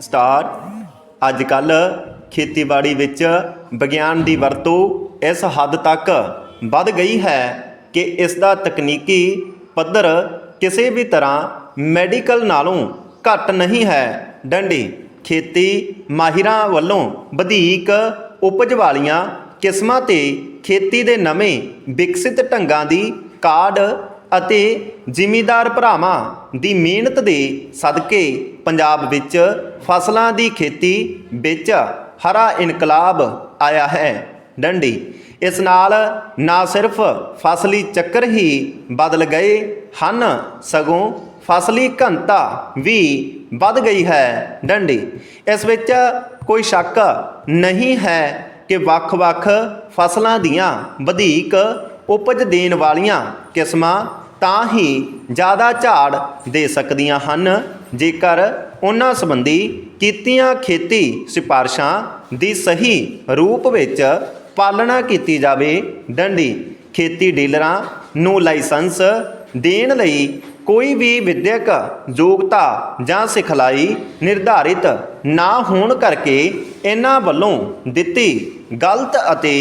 Star. ਅੱਜ ਕੱਲ ਖੇਤੀਬਾੜੀ ਵਿੱਚ ਵਿਗਿਆਨ ਦੀ ਵਰਤੋਂ ਇਸ ਹੱਦ ਤੱਕ ਵੱਧ ਗਈ ਹੈ ਕਿ ਇਸ ਦਾ ਤਕਨੀਕੀ ਪੱਧਰ ਕਿਸੇ ਵੀ ਤਰ੍ਹਾਂ ਮੈਡੀਕਲ ਨਾਲੋਂ ਘੱਟ ਨਹੀਂ ਹੈ। ਡੰਡੀ, ਖੇਤੀ ਮਾਹਿਰਾਂ ਵੱਲੋਂ ਵਧੇਕ ਉਪਜ ਵਾਲੀਆਂ ਕਿਸਮਾਂ ਤੇ ਖੇਤੀ ਦੇ ਨਵੇਂ ਵਿਕਸਿਤ ਢੰਗਾਂ ਦੀ ਕਾਢ ਅਤੇ ਜ਼ਿਮੀਦਾਰ ਭਰਾਵਾਂ ਦੀ ਮਿਹਨਤ ਦੇ ਸਦਕੇ ਪੰਜਾਬ ਵਿੱਚ ਫਸਲਾਂ ਦੀ ਖੇਤੀ ਵਿੱਚ ਹਰਾ ਇਨਕਲਾਬ ਆਇਆ ਹੈ। ਡੰਡੀ, ਇਸ ਨਾਲ ਨਾ ਸਿਰਫ ਫਸਲੀ ਚੱਕਰ ਹੀ ਬਦਲ ਗਏ ਹਨ, ਸਗੋਂ ਫਸਲੀ ਘਣਤਾ ਵੀ ਵੱਧ ਗਈ ਹੈ। ਡੰਡੀ, ਇਸ ਵਿੱਚ ਕੋਈ ਸ਼ੱਕ ਨਹੀਂ ਹੈ ਕਿ ਵੱਖ-ਵੱਖ ਫਸਲਾਂ ਦੀਆਂ ਵਧੇਕ ਉਪਜ ਦੇਣ ਵਾਲੀਆਂ ਕਿਸਮਾਂ ਤਾਂ ਹੀ ਜ਼ਿਆਦਾ ਝਾੜ ਦੇ ਸਕਦੀਆਂ ਹਨ। ਜੇਕਰ ਉਹਨਾਂ ਸੰਬੰਧੀ ਕੀਤੀਆਂ ਖੇਤੀ ਸਿਫਾਰਸ਼ਾਂ ਦੀ ਸਹੀ ਰੂਪ ਵਿੱਚ ਪਾਲਣਾ ਕੀਤੀ ਜਾਵੇ, ਡੰਡੀ, ਖੇਤੀ ਡੀਲਰਾਂ ਨੂੰ ਲਾਇਸੈਂਸ ਦੇਣ ਲਈ ਕੋਈ ਵੀ ਵਿਦਿਅਕ ਯੋਗਤਾ ਜਾਂ ਸਿਖਲਾਈ ਨਿਰਧਾਰਿਤ ਨਾ ਹੋਣ ਕਰਕੇ ਇਹਨਾਂ ਵੱਲੋਂ ਦਿੱਤੀ ਗਲਤ ਅਤੇ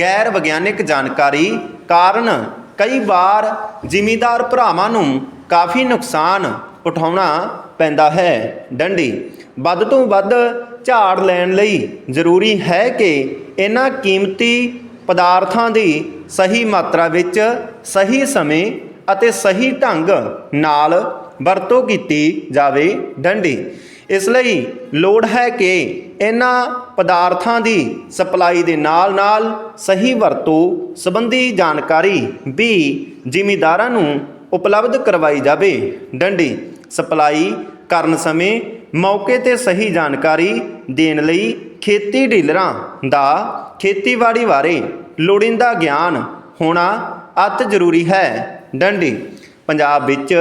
ਗੈਰ ਵਿਗਿਆਨਿਕ ਜਾਣਕਾਰੀ ਕਾਰਨ ਕਈ ਵਾਰ ਜ਼ਿਮੀਦਾਰ ਭਰਾਵਾਂ ਨੂੰ ਕਾਫੀ ਨੁਕਸਾਨ ਉਠਾਉਣਾ ਪੈਂਦਾ ਹੈ। ਡੰਡੀ, ਵੱਧ ਤੋਂ ਵੱਧ ਝਾੜ ਲੈਣ ਲਈ ਜ਼ਰੂਰੀ ਹੈ ਕਿ ਇਹਨਾਂ ਕੀਮਤੀ ਪਦਾਰਥਾਂ ਦੀ ਸਹੀ ਮਾਤਰਾ ਵਿੱਚ ਸਹੀ ਸਮੇਂ ਅਤੇ ਸਹੀ ਢੰਗ ਨਾਲ ਵਰਤੋਂ ਕੀਤੀ ਜਾਵੇ। ਡੰਡੀ, ਇਸ ਲਈ ਲੋੜ ਹੈ ਕਿ ਇਹਨਾਂ ਪਦਾਰਥਾਂ ਦੀ ਸਪਲਾਈ ਦੇ ਨਾਲ-ਨਾਲ ਸਹੀ ਵਰਤੋਂ ਸੰਬੰਧੀ ਜਾਣਕਾਰੀ ਵੀ ਜ਼ਿਮੀਦਾਰਾਂ ਨੂੰ ਉਪਲਬਧ ਕਰਵਾਈ ਜਾਵੇ। ਡੰਡੀ ਸਪਲਾਈ ਕਰਨ ਸਮੇਂ ਮੌਕੇ ਤੇ ਸਹੀ ਜਾਣਕਾਰੀ ਦੇਣ ਲਈ ਖੇਤੀ ਡੀਲਰਾਂ ਦਾ ਖੇਤੀਬਾੜੀ ਬਾਰੇ ਲੋੜੀਂਦਾ ਗਿਆਨ ਹੋਣਾ ਅਤ ਜ਼ਰੂਰੀ ਹੈ। ਡੰਡੀ, ਪੰਜਾਬ ਵਿੱਚ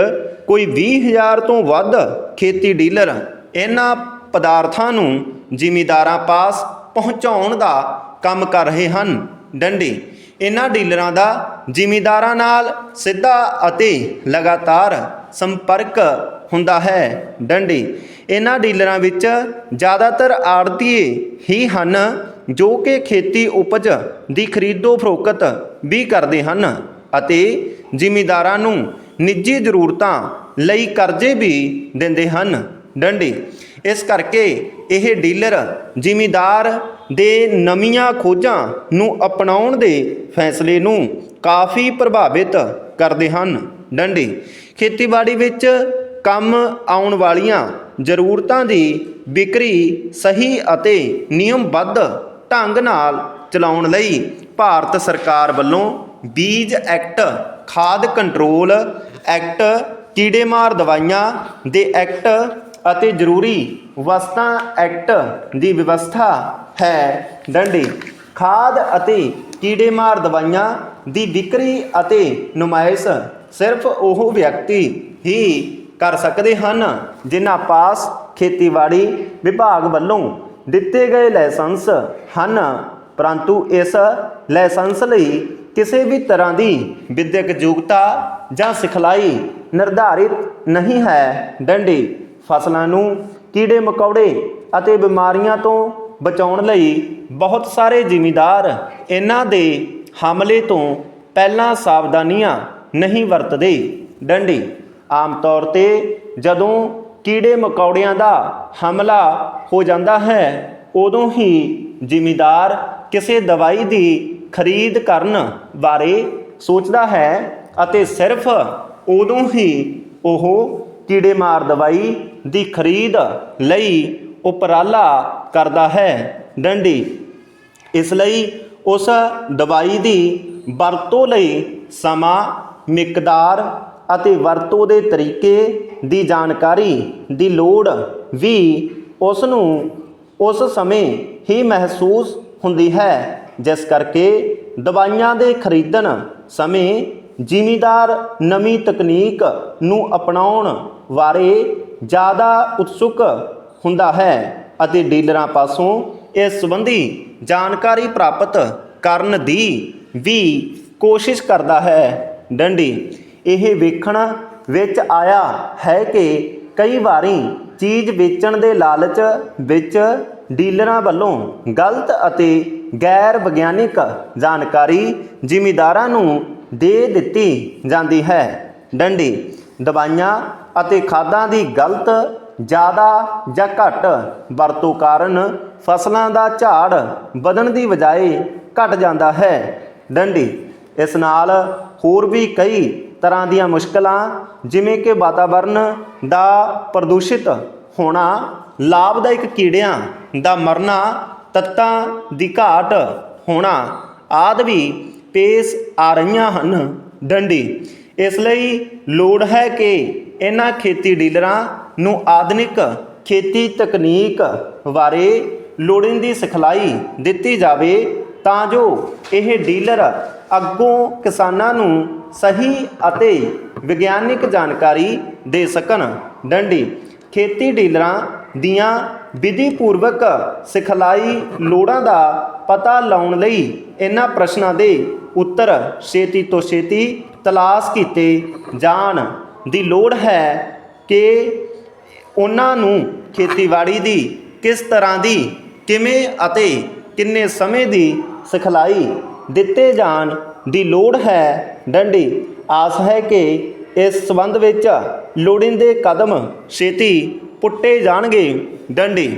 ਕੋਈ 20000 ਤੋਂ ਵੱਧ ਖੇਤੀ ਡੀਲਰ ਇਹਨਾਂ ਪਦਾਰਥਾਂ ਨੂੰ ਜ਼ਿਮੀਦਾਰਾਂ ਪਾਸ ਪਹੁੰਚਾਉਣ ਦਾ ਕੰਮ ਕਰ ਰਹੇ ਹਨ। ਡੰਡੀ, ਇਹਨਾਂ ਡੀਲਰਾਂ ਦਾ ਜ਼ਿਮੀਦਾਰਾਂ ਨਾਲ ਸਿੱਧਾ ਅਤੇ ਲਗਾਤਾਰ ਸੰਪਰਕ ਹੁੰਦਾ ਹੈ। ਡੰਡੀ, ਇਹਨਾਂ ਡੀਲਰਾਂ ਵਿੱਚ ਜ਼ਿਆਦਾਤਰ ਆੜਤੀਏ ਹੀ ਹਨ ਜੋ ਕਿ ਖੇਤੀ ਉਪਜ ਦੀ ਖਰੀਦੋ ਫਰੋਖਤ ਵੀ ਕਰਦੇ ਹਨ ਅਤੇ ਜ਼ਿਮੀਦਾਰਾਂ ਨੂੰ ਨਿੱਜੀ ਜ਼ਰੂਰਤਾਂ ਲਈ ਕਰਜ਼ੇ ਵੀ ਦਿੰਦੇ ਹਨ। ਡੰਡੀ, ਇਸ ਕਰਕੇ ਇਹ ਡੀਲਰ ਜ਼ਿਮੀਦਾਰ ਦੇ ਨਵੀਆਂ ਖੋਜਾਂ ਨੂੰ ਅਪਣਾਉਣ ਦੇ ਫੈਸਲੇ ਨੂੰ ਕਾਫੀ ਪ੍ਰਭਾਵਿਤ ਕਰਦੇ ਹਨ। ਡੰਡੀ, ਖੇਤੀਬਾੜੀ ਵਿੱਚ ਕੰਮ ਆਉਣ ਵਾਲੀਆਂ ਜ਼ਰੂਰਤਾਂ ਦੀ ਵਿਕਰੀ ਸਹੀ ਅਤੇ ਨਿਯਮਬੱਧ ਢੰਗ ਨਾਲ ਚਲਾਉਣ ਲਈ ਭਾਰਤ ਸਰਕਾਰ ਵੱਲੋਂ ਬੀਜ ਐਕਟ, ਖਾਦ ਕੰਟਰੋਲ ਐਕਟ ਕੀੜੇਮਾਰ ਦਵਾਈਆਂ ਦੇ ਐਕਟ ਅਤੇ ਜ਼ਰੂਰੀ ਵਸਤਾਂ ਐਕਟ ਦੀ ਵਿਵਸਥਾ ਹੈ। ਡੰਡੀ, ਖਾਦ ਅਤੇ ਕੀੜੇਮਾਰ ਦਵਾਈਆਂ ਦੀ ਵਿਕਰੀ ਅਤੇ ਨੁਮਾਇਸ਼ ਸਿਰਫ ਉਹ ਵਿਅਕਤੀ ਹੀ ਕਰ ਸਕਦੇ ਹਨ। ਜਿਨ੍ਹਾਂ ਪਾਸ ਖੇਤੀਬਾੜੀ ਵਿਭਾਗ ਵੱਲੋਂ ਦਿੱਤੇ ਗਏ ਲਾਇਸੈਂਸ ਹਨ। ਪਰੰਤੂ ਇਸ ਲਾਇਸੈਂਸ ਲਈ ਕਿਸੇ ਵੀ ਤਰ੍ਹਾਂ ਦੀ ਵਿਦਿਅਕ ਯੋਗਤਾ ਜਾਂ ਸਿਖਲਾਈ ਨਿਰਧਾਰਿਤ ਨਹੀਂ ਹੈ। ਡੰਡੀ, ਫਸਲਾਂ ਨੂੰ ਕੀੜੇ ਮਕੌੜੇ ਅਤੇ ਬਿਮਾਰੀਆਂ ਤੋਂ ਬਚਾਉਣ ਲਈ ਬਹੁਤ ਸਾਰੇ ਜ਼ਿਮੀਦਾਰ ਇਹਨਾਂ ਦੇ ਹਮਲੇ ਤੋਂ ਪਹਿਲਾਂ ਸਾਵਧਾਨੀਆਂ ਨਹੀਂ ਵਰਤਦੇ। ਡੰਡੀ ਆਮ ਤੌਰ ਤੇ ਜਦੋਂ ਕੀੜੇ ਮਕੌੜਿਆਂ ਦਾ ਹਮਲਾ ਹੋ ਜਾਂਦਾ ਹੈ, ਉਦੋਂ ਹੀ ਜ਼ਿਮੀਦਾਰ ਕਿਸੇ ਦਵਾਈ ਦੀ ਖਰੀਦ ਕਰਨ ਬਾਰੇ ਸੋਚਦਾ ਹੈ ਅਤੇ ਸਿਰਫ ਉਦੋਂ ਹੀ ਉਹ ਕੀੜੇਮਾਰ ਦਵਾਈ ਦੀ ਖਰੀਦ ਲਈ ਉਪਰਾਲਾ ਕਰਦਾ ਹੈ। ਡੰਡੀ, ਇਸ ਲਈ ਉਸ ਦਵਾਈ ਦੀ ਵਰਤੋਂ ਲਈ ਸਮਾਂ, ਮਿਕਦਾਰ ਅਤੇ ਵਰਤੋਂ ਦੇ ਤਰੀਕੇ ਦੀ ਜਾਣਕਾਰੀ ਦੀ ਲੋੜ ਵੀ ਉਸ ਨੂੰ ਉਸ ਸਮੇਂ ਹੀ ਮਹਿਸੂਸ ਹੁੰਦੀ ਹੈ, ਜਿਸ ਕਰਕੇ ਦਵਾਈਆਂ ਦੇ ਖਰੀਦਣ ਸਮੇਂ ਜ਼ਿਮੀਦਾਰ ਨਵੀਂ ਤਕਨੀਕ ਨੂੰ ਅਪਣਾਉਣ ਬਾਰੇ ਜ਼ਿਆਦਾ ਉਤਸੁਕ ਹੁੰਦਾ ਹੈ ਅਤੇ ਡੀਲਰਾਂ ਪਾਸੋਂ ਇਸ ਸੰਬੰਧੀ ਜਾਣਕਾਰੀ ਪ੍ਰਾਪਤ ਕਰਨ ਦੀ ਵੀ ਕੋਸ਼ਿਸ਼ ਕਰਦਾ ਹੈ। ਡੰਡੀ ਇਹ ਵੇਖਣ ਵਿੱਚ ਆਇਆ ਹੈ ਕਿ ਕਈ ਵਾਰੀ ਚੀਜ਼ ਵੇਚਣ ਦੇ ਲਾਲਚ ਵਿੱਚ ਡੀਲਰਾਂ ਵੱਲੋਂ ਗਲਤ ਅਤੇ ਗੈਰ ਵਿਗਿਆਨਿਕ ਜਾਣਕਾਰੀ ਜ਼ਿਮੀਦਾਰਾਂ ਨੂੰ ਦੇ ਦਿੱਤੀ ਜਾਂਦੀ ਹੈ। ਡੰਡੀ, ਦਵਾਈਆਂ ਅਤੇ ਖਾਦਾਂ ਦੀ ਗਲਤ ਜ਼ਿਆਦਾ ਜਾਂ ਘੱਟ ਵਰਤੋਂ ਕਾਰਨ ਫਸਲਾਂ ਦਾ ਝਾੜ ਵਧਣ ਦੀ ਬਜਾਏ ਘਟ ਜਾਂਦਾ ਹੈ। ਡੰਡੀ, ਇਸ ਨਾਲ ਹੋਰ ਵੀ ਕਈ ਤਰ੍ਹਾਂ ਦੀਆਂ ਮੁਸ਼ਕਲਾਂ, ਜਿਵੇਂ ਕਿ ਵਾਤਾਵਰਨ ਦਾ ਪ੍ਰਦੂਸ਼ਿਤ ਹੋਣਾ, ਲਾਭਦਾਇਕ ਕੀੜਿਆਂ ਦਾ ਮਰਨਾ, ਤੱਤਾਂ ਦੀ ਘਾਟ ਹੋਣਾ, ਆਦਿ ਵੀ ਪੇਸ਼ ਆ ਰਹੀਆਂ ਹਨ ਡੰਡੀ। ਇਸ ਲਈ ਲੋੜ ਹੈ ਕਿ ਇਹਨਾਂ ਖੇਤੀ ਡੀਲਰਾਂ ਨੂੰ ਆਧੁਨਿਕ ਖੇਤੀ ਤਕਨੀਕ ਬਾਰੇ ਲੋੜੀਂਦੀ ਸਿਖਲਾਈ ਦਿੱਤੀ ਜਾਵੇ ਤਾਂ ਜੋ ਇਹ ਡੀਲਰ ਅੱਗੋਂ ਕਿਸਾਨਾਂ ਨੂੰ ਸਹੀ ਅਤੇ ਵਿਗਿਆਨਿਕ ਜਾਣਕਾਰੀ ਦੇ ਸਕਣ। ਡੰਡੀ, ਖੇਤੀ ਡੀਲਰਾਂ ਦੀਆਂ ਵਿਧੀ ਪੂਰਵਕ ਸਿਖਲਾਈ ਲੋੜਾਂ ਦਾ ਪਤਾ ਲਾਉਣ ਲਈ ਇਹਨਾਂ ਪ੍ਰਸ਼ਨਾਂ ਦੇ ਉੱਤਰ ਛੇਤੀ ਤੋਂ ਛੇਤੀ ਤਲਾਸ਼ ਕੀਤੇ ਜਾਣ ਦੀ ਲੋੜ ਹੈ ਕਿ ਉਹਨਾਂ ਨੂੰ ਖੇਤੀਬਾੜੀ ਦੀ ਕਿਸ ਤਰ੍ਹਾਂ ਦੀ, ਕਿਵੇਂ ਅਤੇ ਕਿੰਨੇ ਸਮੇਂ ਦੀ ਸਿਖਲਾਈ ਦਿੱਤੇ ਜਾਣ ਦੀ ਲੋੜ ਹੈ। ਡੰਡੀ, ਆਸ ਹੈ ਕਿ ਇਸ ਸਬੰਧ ਵਿੱਚ ਲੋੜੀਂਦੇ ਕਦਮ ਛੇਤੀ ਪੁੱਟੇ ਜਾਣਗੇ। ਡੰਡੀ